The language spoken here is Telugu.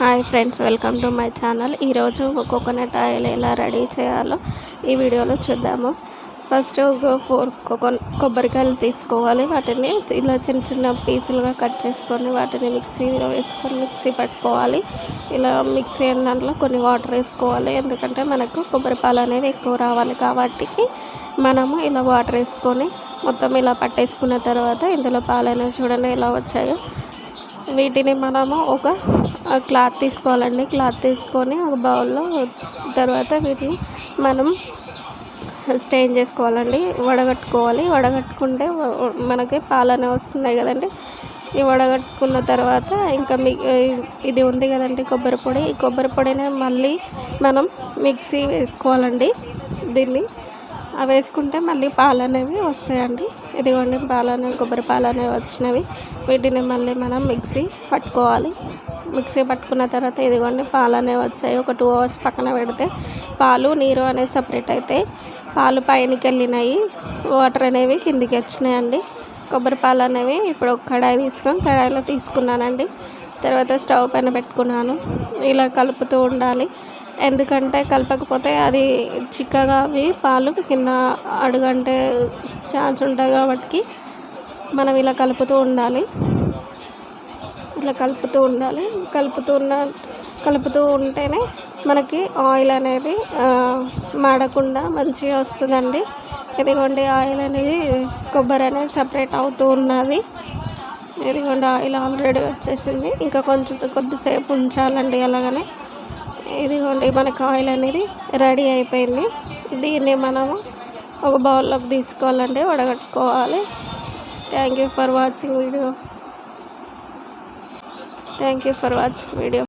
Hi friends welcome to my channel. ఈరోజు కోకోనట్ ఆయిల్ ఎలా రెడీ చేయాలో ఈ వీడియోలో చూద్దాము. ఫస్ట్ ఒక ఫోర్ కోకోన్ కొబ్బరికాయలు తీసుకోవాలి. వాటిని ఇలా చిన్న చిన్న పీసులుగా కట్ చేసుకొని వాటిని మిక్సీలో వేసుకొని మిక్సీ పట్టుకోవాలి. ఇలా మిక్సీ అయిన దాంట్లో కొన్ని వాటర్ వేసుకోవాలి. ఎందుకంటే మనకు కొబ్బరి పాలు అనేది ఎక్కువ రావాలి కాబట్టి మనము ఇలా వాటర్ వేసుకొని మొత్తం ఇలా పట్టేసుకున్న తర్వాత ఇందులో పాలు చూడండి ఎలా వచ్చాయో. వీటిని మనము ఒక క్లాత్ తీసుకోవాలండి. క్లాత్ తీసుకొని ఒక బౌల్లో తర్వాత వీటిని మనం స్టెయిన్ చేసుకోవాలండి. వడగట్టుకోవాలి. వడగట్టుకుంటే మనకి పాలనే వస్తున్నాయి కదండి. ఈ వడగట్టుకున్న తర్వాత ఇంకా మీ ఇది ఉంది కదండి కొబ్బరి పొడి. ఈ కొబ్బరి పొడిని మళ్ళీ మనం మిక్సీ వేసుకోవాలండి. దీన్ని అవి వేసుకుంటే మళ్ళీ పాలు అనేవి వస్తాయండి. ఇదిగోండి పాలు అనేవి కొబ్బరి పాలు అనేవి వచ్చినవి. వీటిని మళ్ళీ మనం మిక్సీ పట్టుకోవాలి. మిక్సీ పట్టుకున్న తర్వాత ఇదిగోండి పాలు అనేవి వచ్చాయి. ఒక టూ అవర్స్ పక్కన పెడితే పాలు నీరు అనేది సపరేట్ అవుతాయి పాలు పైనకి వెళ్ళినాయి. వాటర్ అనేవి కిందికి వచ్చినాయండి. కొబ్బరి పాలు అనేవి ఇప్పుడు ఒక కడాయి తీసుకొని కడాయిలో తీసుకున్నానండి. తర్వాత స్టవ్ పైన పెట్టుకున్నాను. ఇలా కలుపుతూ ఉండాలి. ఎందుకంటే కలపకపోతే అది చిక్కగా అవి పాలు కింద అడుగంటే ఛాన్స్ ఉంటుంది కాబట్టి మనం ఇలా కలుపుతూ ఉండాలి. ఇలా కలుపుతూ ఉండాలి. కలుపుతూ ఉన్న కలుపుతూ ఉంటేనే మనకి ఆయిల్ అనేది మాడకుండా మంచిగా వస్తుందండి. ఇదిగోండి ఆయిల్ అనేది కొబ్బరి అనేది సపరేట్ అవుతూ ఉన్నది. ఇదిగోండి ఆయిల్ ఆల్రెడీ వచ్చేసింది. ఇంకా కొంచెం కొద్దిసేపు ఉంచాలండి అలాగనే. ఇదిగోండి మనకు ఆయిల్ అనేది రెడీ అయిపోయింది. దీన్ని మనము ఒక బౌల్లోకి తీసుకోవాలండి వడగట్టుకోవాలి. Thank you for watching video thank you for watching video